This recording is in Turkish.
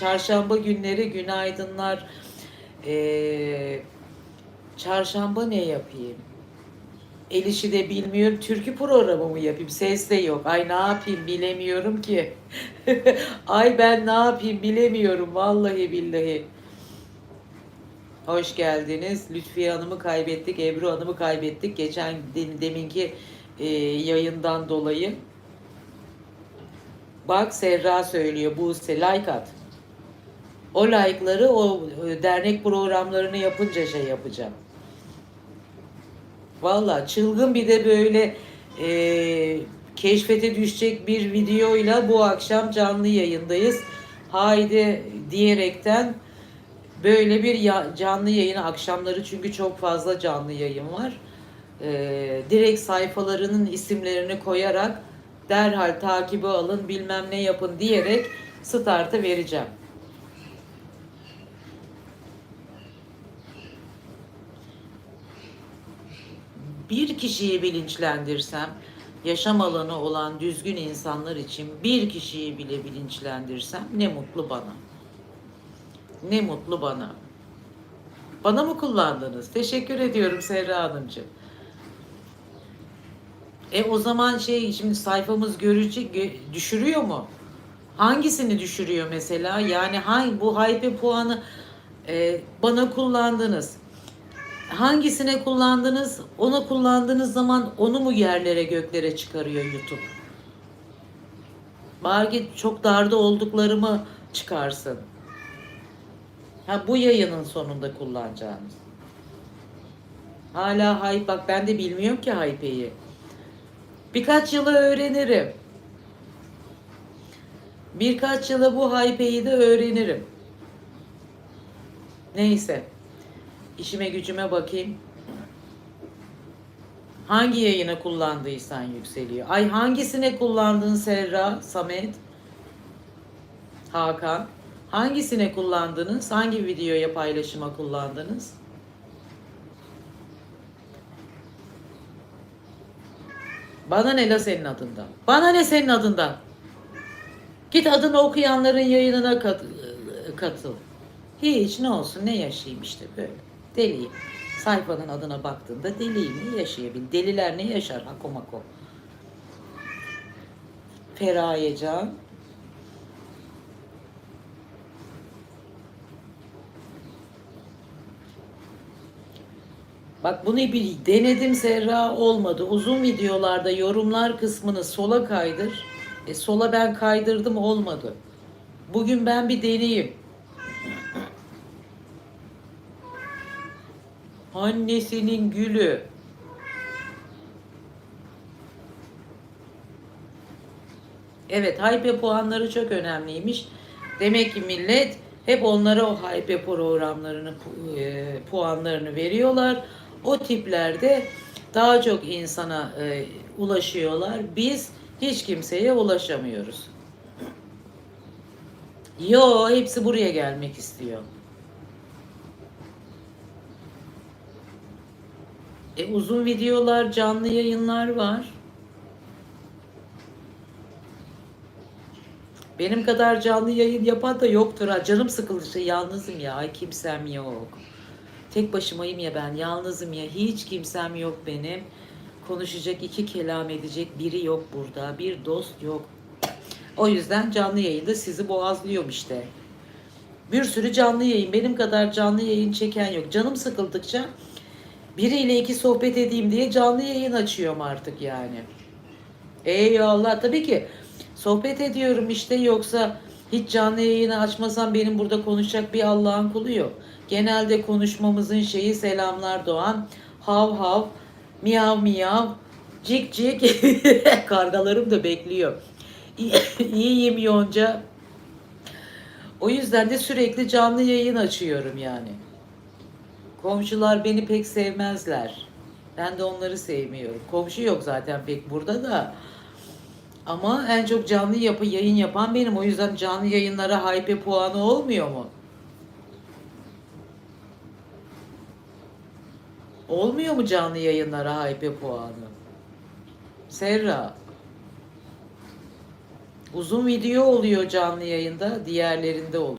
Çarşamba günleri günaydınlar. Ee, çarşamba ne yapayım? El işi de bilmiyorum. Türkü programı mı yapayım? Ses de yok. Ay ne yapayım bilemiyorum ki. Ay ben ne yapayım bilemiyorum. Vallahi billahi. Hoş geldiniz. Lütfiye Hanım'ı kaybettik. Ebru Hanım'ı kaybettik. Geçen de- deminki e, yayından dolayı. Bak Serra söylüyor. Buse like at. O like'ları o e, dernek programlarını yapınca şey yapacağım. Valla çılgın bir de böyle e, keşfete düşecek bir videoyla bu akşam canlı yayındayız. Haydi diyerekten böyle bir ya- canlı yayını akşamları çünkü çok fazla canlı yayın var. E, direkt sayfalarının isimlerini koyarak derhal takibi alın bilmem ne yapın diyerek startı vereceğim. Bir kişiyi bilinçlendirsem, yaşam alanı olan düzgün insanlar için bir kişiyi bile bilinçlendirsem ne mutlu bana. Ne mutlu bana. Bana mı kullandınız? Teşekkür ediyorum Serra Hanımcığım. E o zaman şey şimdi sayfamız görecek gö- düşürüyor mu? Hangisini düşürüyor mesela? Yani hangi bu hype puanı e, bana kullandınız. Hangisine kullandınız? Ona kullandığınız zaman onu mu yerlere göklere çıkarıyor YouTube? Bari çok darda olduklarımı çıkarsın. Ha bu yayının sonunda kullanacağınız. Hala hype bak ben de bilmiyorum ki hype'yi. Birkaç yıla öğrenirim. Birkaç yıla bu hype'yi de öğrenirim. Neyse. İşime gücüme bakayım. Hangi yayına kullandıysan yükseliyor. Ay hangisine kullandın Serra, Samet, Hakan? Hangisine kullandınız? Hangi videoya paylaşıma kullandınız? Bana ne la senin adından? Bana ne senin adından? Git adını okuyanların yayınına kat- katıl. Hiç ne olsun ne yaşayayım işte böyle. Deliyim. Sayfanın adına baktığında deliyim. Ne yaşayabil? Deliler ne yaşar? Hako mako. Feraye Can. Bak bunu bir denedim Serra olmadı. Uzun videolarda yorumlar kısmını sola kaydır. E sola ben kaydırdım olmadı. Bugün ben bir deneyeyim. Annesinin gülü. Evet, hype puanları çok önemliymiş. Demek ki millet hep onlara o hype programlarını e, puanlarını veriyorlar. O tiplerde daha çok insana e, ulaşıyorlar. Biz hiç kimseye ulaşamıyoruz. Yo, hepsi buraya gelmek istiyor. E, uzun videolar, canlı yayınlar var. Benim kadar canlı yayın yapan da yoktur ha. Canım sıkıldı işte yalnızım ya. Ay kimsem yok. Tek başımayım ya ben. Yalnızım ya. Hiç kimsem yok benim. Konuşacak iki kelam edecek biri yok burada. Bir dost yok. O yüzden canlı yayında sizi boğazlıyorum işte. Bir sürü canlı yayın. Benim kadar canlı yayın çeken yok. Canım sıkıldıkça biriyle iki sohbet edeyim diye canlı yayın açıyorum artık yani. Eyvallah tabii ki sohbet ediyorum işte yoksa hiç canlı yayını açmasam benim burada konuşacak bir Allah'ın kulu yok. Genelde konuşmamızın şeyi selamlar Doğan, hav hav, miyav miyav, cik cik, kargalarım da bekliyor. İyiyim Yonca. O yüzden de sürekli canlı yayın açıyorum yani. Komşular beni pek sevmezler. Ben de onları sevmiyorum. Komşu yok zaten pek burada da. Ama en çok canlı yapı yayın yapan benim. O yüzden canlı yayınlara hype puanı olmuyor mu? Olmuyor mu canlı yayınlara hype puanı? Serra. Uzun video oluyor canlı yayında, diğerlerinde oluyor.